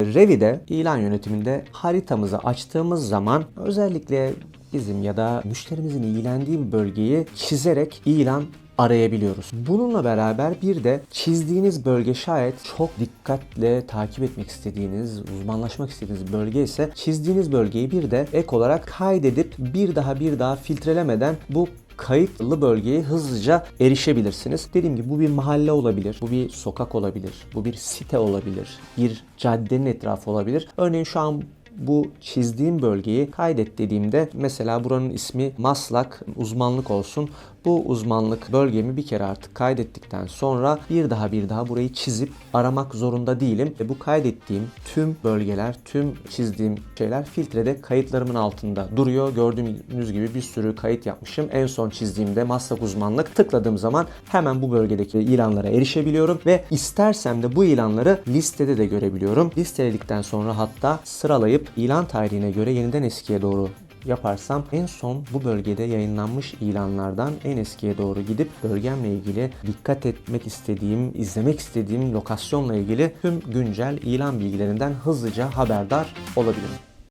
Revi'de ilan yönetiminde haritamızı açtığımız zaman özellikle bizim ya da müşterimizin ilgilendiği bir bölgeyi çizerek ilan arayabiliyoruz. Bununla beraber bir de çizdiğiniz bölge şayet çok dikkatle takip etmek istediğiniz, uzmanlaşmak istediğiniz bölge ise çizdiğiniz bölgeyi bir de ek olarak kaydedip bir daha bir daha filtrelemeden bu kayıtlı bölgeye hızlıca erişebilirsiniz. Dediğim gibi bu bir mahalle olabilir, bu bir sokak olabilir, bu bir site olabilir, bir caddenin etrafı olabilir. Örneğin şu an bu çizdiğim bölgeyi kaydet dediğimde mesela buranın ismi Maslak uzmanlık olsun. Bu uzmanlık bölgemi bir kere artık kaydettikten sonra bir daha bir daha burayı çizip aramak zorunda değilim. Ve bu kaydettiğim tüm bölgeler, tüm çizdiğim şeyler filtrede kayıtlarımın altında duruyor. Gördüğünüz gibi bir sürü kayıt yapmışım. En son çizdiğimde Maslak uzmanlık tıkladığım zaman hemen bu bölgedeki ilanlara erişebiliyorum ve istersem de bu ilanları listede de görebiliyorum. Listeledikten sonra hatta sıralayıp ilan tarihine göre yeniden eskiye doğru yaparsam en son bu bölgede yayınlanmış ilanlardan en eskiye doğru gidip bölgemle ilgili dikkat etmek istediğim, izlemek istediğim lokasyonla ilgili tüm güncel ilan bilgilerinden hızlıca haberdar olabilirim.